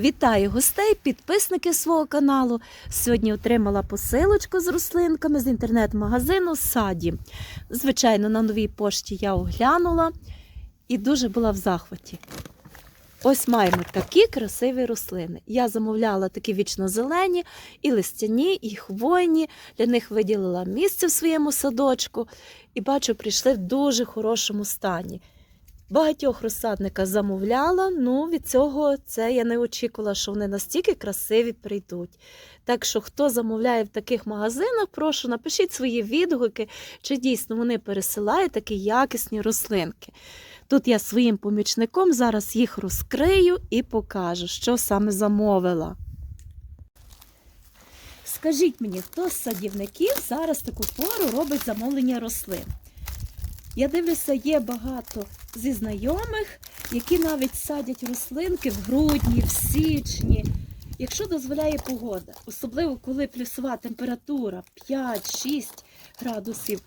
Вітаю гостей, підписники свого каналу. Сьогодні отримала посилочку з рослинками з інтернет-магазину Саді. Звичайно, на новій пошті я оглянула і дуже була в захваті. Ось маємо такі красиві рослини. Я замовляла такі вічно-зелені, і листяні, і хвойні. Для них виділила місце в своєму садочку і бачу, прийшли в дуже хорошому стані. Багатьох розсадника замовляла, ну від цього це я не очікувала, що вони настільки красиві прийдуть. Так що, хто замовляє в таких магазинах, прошу напишіть свої відгуки, чи дійсно вони пересилають такі якісні рослинки. Тут я своїм помічником зараз їх розкрию і покажу, що саме замовила. Скажіть мені, хто з садівників зараз таку пору робить замовлення рослин? Я дивлюся, є багато зі знайомих, які навіть садять рослинки в грудні, в січні, якщо дозволяє погода, особливо коли плюсова температура 5-6 градусів,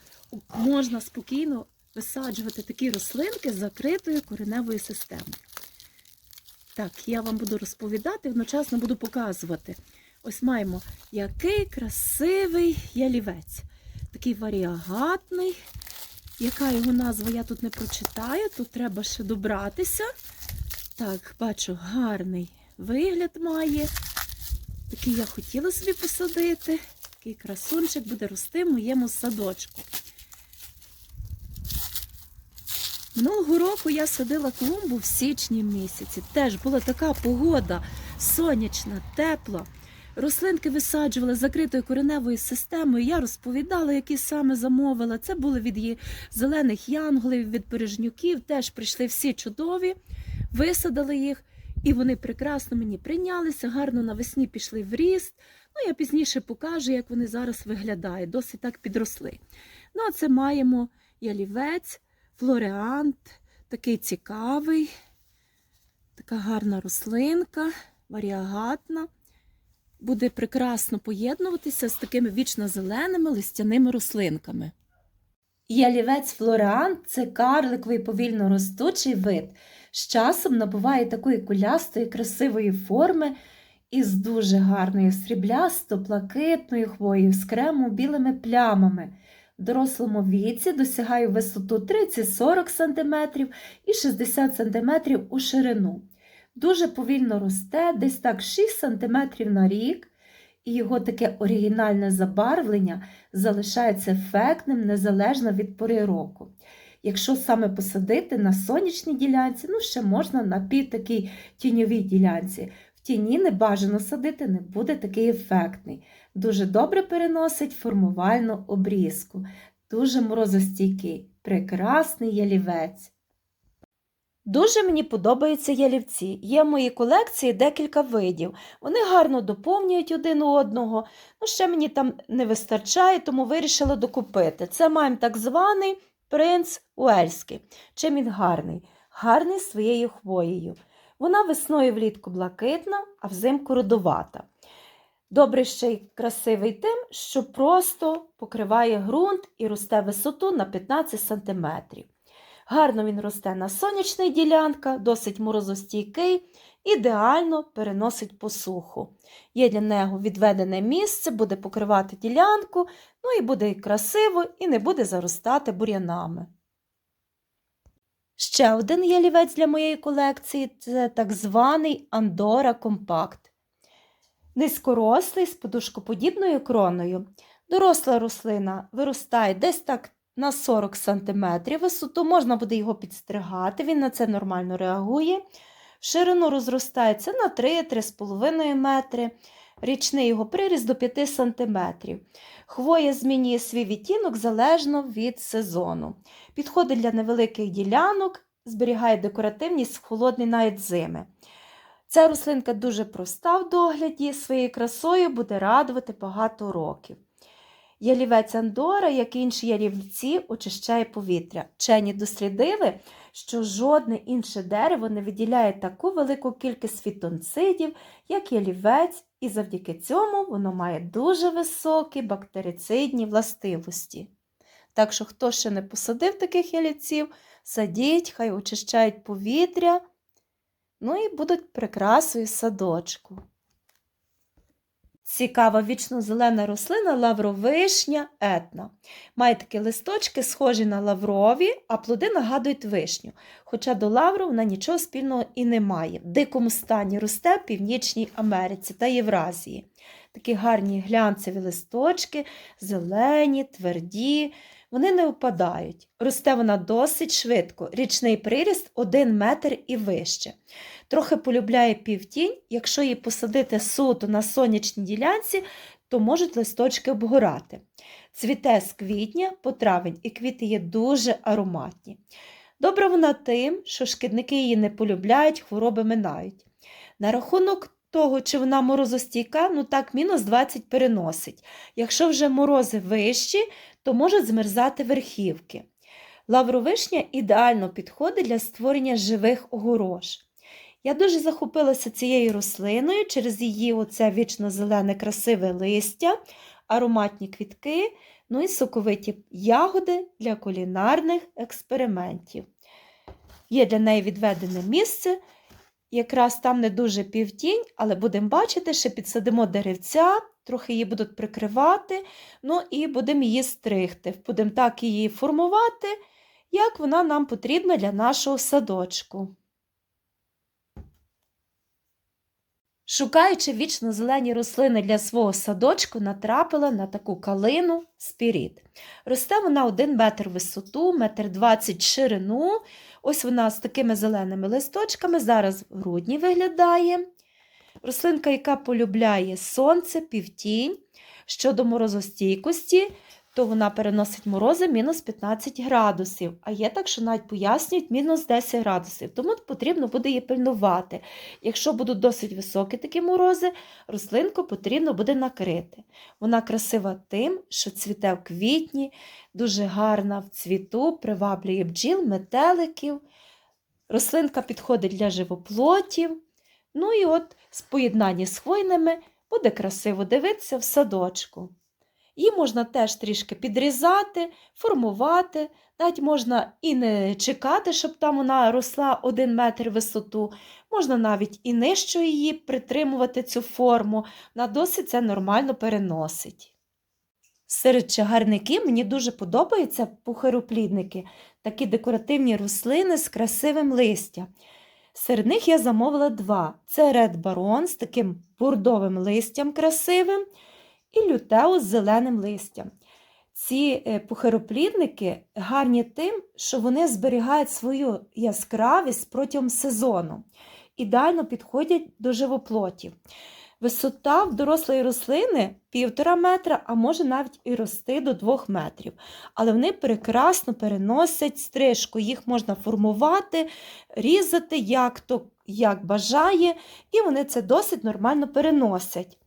можна спокійно висаджувати такі рослинки з закритою кореневою системою. Так, я вам буду розповідати, одночасно буду показувати. Ось маємо який красивий ялівець. Такий варіагатний. Яка його назва, я тут не прочитаю, тут треба ще добратися. Так, бачу, гарний вигляд має. Такий я хотіла собі посадити. Такий красунчик буде рости в моєму садочку. Минулого року я садила клумбу в січні місяці. Теж була така погода сонячна, тепла. Рослинки висаджували з закритою кореневою системою. Я розповідала, які саме замовила. Це були від її зелених янголів, від бережнюків. Теж прийшли всі чудові, висадили їх, і вони прекрасно мені прийнялися, гарно навесні пішли в ріст. Ну, я пізніше покажу, як вони зараз виглядають. Досить так підросли. Ну, а це маємо ялівець, флореант, такий цікавий, така гарна рослинка, варіагатна буде прекрасно поєднуватися з такими вічно-зеленими листяними рослинками. Ялівець флореант це карликовий повільно ростучий вид. З часом набуває такої кулястої, красивої форми із дуже гарною сріблясто-плакитною хвоєю з крему білими плямами. В дорослому віці досягає висоту 30-40 см і 60 см у ширину дуже повільно росте, десь так 6 см на рік, і його таке оригінальне забарвлення залишається ефектним незалежно від пори року. Якщо саме посадити на сонячній ділянці, ну ще можна на пів такій тіньовій ділянці. В тіні не бажано садити, не буде такий ефектний. Дуже добре переносить формувальну обрізку, дуже морозостійкий, прекрасний ялівець. Дуже мені подобаються ялівці. Є в моїй колекції декілька видів. Вони гарно доповнюють один одного. Ну, ще мені там не вистачає, тому вирішила докупити. Це маємо так званий принц Уельський. Чим він гарний? Гарний своєю хвоєю. Вона весною влітку блакитна, а взимку родовата. Добре ще й красивий тим, що просто покриває ґрунт і росте висоту на 15 см. Гарно він росте на сонячних ділянках, досить морозостійкий, ідеально переносить посуху. Є для нього відведене місце, буде покривати ділянку, ну і буде і красиво, і не буде заростати бур'янами. Ще один ялівець для моєї колекції це так званий Андора Компакт. Низькорослий з подушкоподібною кроною. Доросла рослина виростає десь так на 40 см висоту, можна буде його підстригати, він на це нормально реагує. Ширину розростається на 3-3,5 метри, річний його приріст до 5 см. Хвоя змінює свій відтінок залежно від сезону. Підходить для невеликих ділянок, зберігає декоративність холодний навіть зими. Ця рослинка дуже проста в догляді, своєю красою буде радувати багато років. Ялівець Андора, як і інші ялівці, очищає повітря. Вчені дослідили, що жодне інше дерево не виділяє таку велику кількість фітонцидів, як ялівець, і завдяки цьому воно має дуже високі бактерицидні властивості. Так що, хто ще не посадив таких ялівців, садіть, хай очищають повітря. ну і будуть прикрасою садочку. Цікава вічно-зелена рослина лавровишня етна. Має такі листочки, схожі на лаврові, а плоди нагадують вишню. Хоча до лавру вона нічого спільного і не має. В дикому стані росте в Північній Америці та Євразії. Такі гарні глянцеві листочки, зелені, тверді, вони не опадають. Росте вона досить швидко, річний приріст 1 метр і вище. Трохи полюбляє півтінь, якщо її посадити суто на сонячній ділянці, то можуть листочки обгорати. Цвіте з квітня по травень, і квіти є дуже ароматні. Добра вона тим, що шкідники її не полюбляють, хвороби минають. На рахунок того, чи вона морозостійка, ну так, мінус 20 переносить. Якщо вже морози вищі, то можуть змерзати верхівки. Лавровишня ідеально підходить для створення живих огорож. Я дуже захопилася цією рослиною через її оце вічно-зелене красиве листя, ароматні квітки, ну і соковиті ягоди для кулінарних експериментів. Є для неї відведене місце, якраз там не дуже півтінь, але будемо бачити, що підсадимо деревця, трохи її будуть прикривати, ну і будемо її стригти. Будемо так її формувати, як вона нам потрібна для нашого садочку. Шукаючи вічно зелені рослини для свого садочку, натрапила на таку калину спіріт. Росте вона 1 метр висоту, метр 20 ширину. Ось вона з такими зеленими листочками, зараз в грудні виглядає. Рослинка, яка полюбляє сонце, півтінь. Щодо морозостійкості, то вона переносить морози мінус 15 градусів, а є так, що навіть пояснюють мінус 10 градусів. Тому потрібно буде її пильнувати. Якщо будуть досить високі такі морози, рослинку потрібно буде накрити. Вона красива тим, що цвіте в квітні, дуже гарна в цвіту, приваблює бджіл, метеликів. Рослинка підходить для живоплотів. Ну і от з поєднанні з хвойними буде красиво дивитися в садочку. Її можна теж трішки підрізати, формувати, навіть можна і не чекати, щоб там вона росла 1 метр висоту, можна навіть і нижче її притримувати цю форму, вона досить це нормально переносить. Серед чагарників мені дуже подобаються пухароплідники, такі декоративні рослини з красивим листям. Серед них я замовила два: це Red Baron з таким бурдовим листям красивим і лютео з зеленим листям. Ці пухероплідники пухароплідники гарні тим, що вони зберігають свою яскравість протягом сезону, ідеально підходять до живоплотів. Висота в дорослої рослини 1,5 метра, а може навіть і рости до 2 метрів. Але вони прекрасно переносять стрижку, їх можна формувати, різати, як то як бажає, і вони це досить нормально переносять.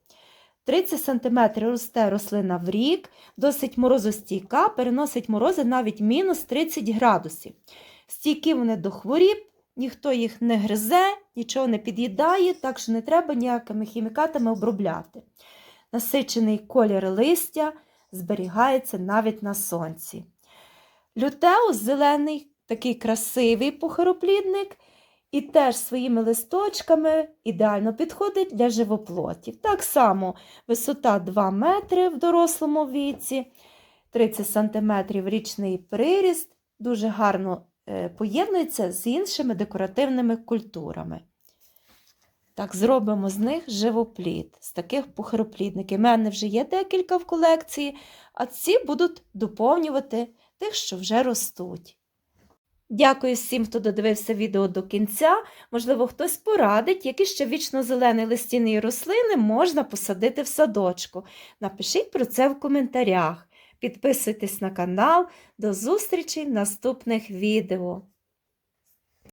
30 см росте рослина в рік, досить морозостійка, переносить морози навіть мінус 30 градусів. Стійкі вони до хворіб, ніхто їх не гризе, нічого не під'їдає, так що не треба ніякими хімікатами обробляти. Насичений колір листя зберігається навіть на сонці. Лютеус зелений, такий красивий пухароплідник, і теж своїми листочками ідеально підходить для живоплотів. Так само висота 2 метри в дорослому віці, 30 см річний приріст, дуже гарно поєднується з іншими декоративними культурами. Так, зробимо з них живоплід, з таких пухароплідників. У мене вже є декілька в колекції, а ці будуть доповнювати тих, що вже ростуть. Дякую всім, хто додивився відео до кінця. Можливо, хтось порадить, які ще вічно-зелені листяні рослини можна посадити в садочку. Напишіть про це в коментарях. Підписуйтесь на канал. До зустрічі в наступних відео.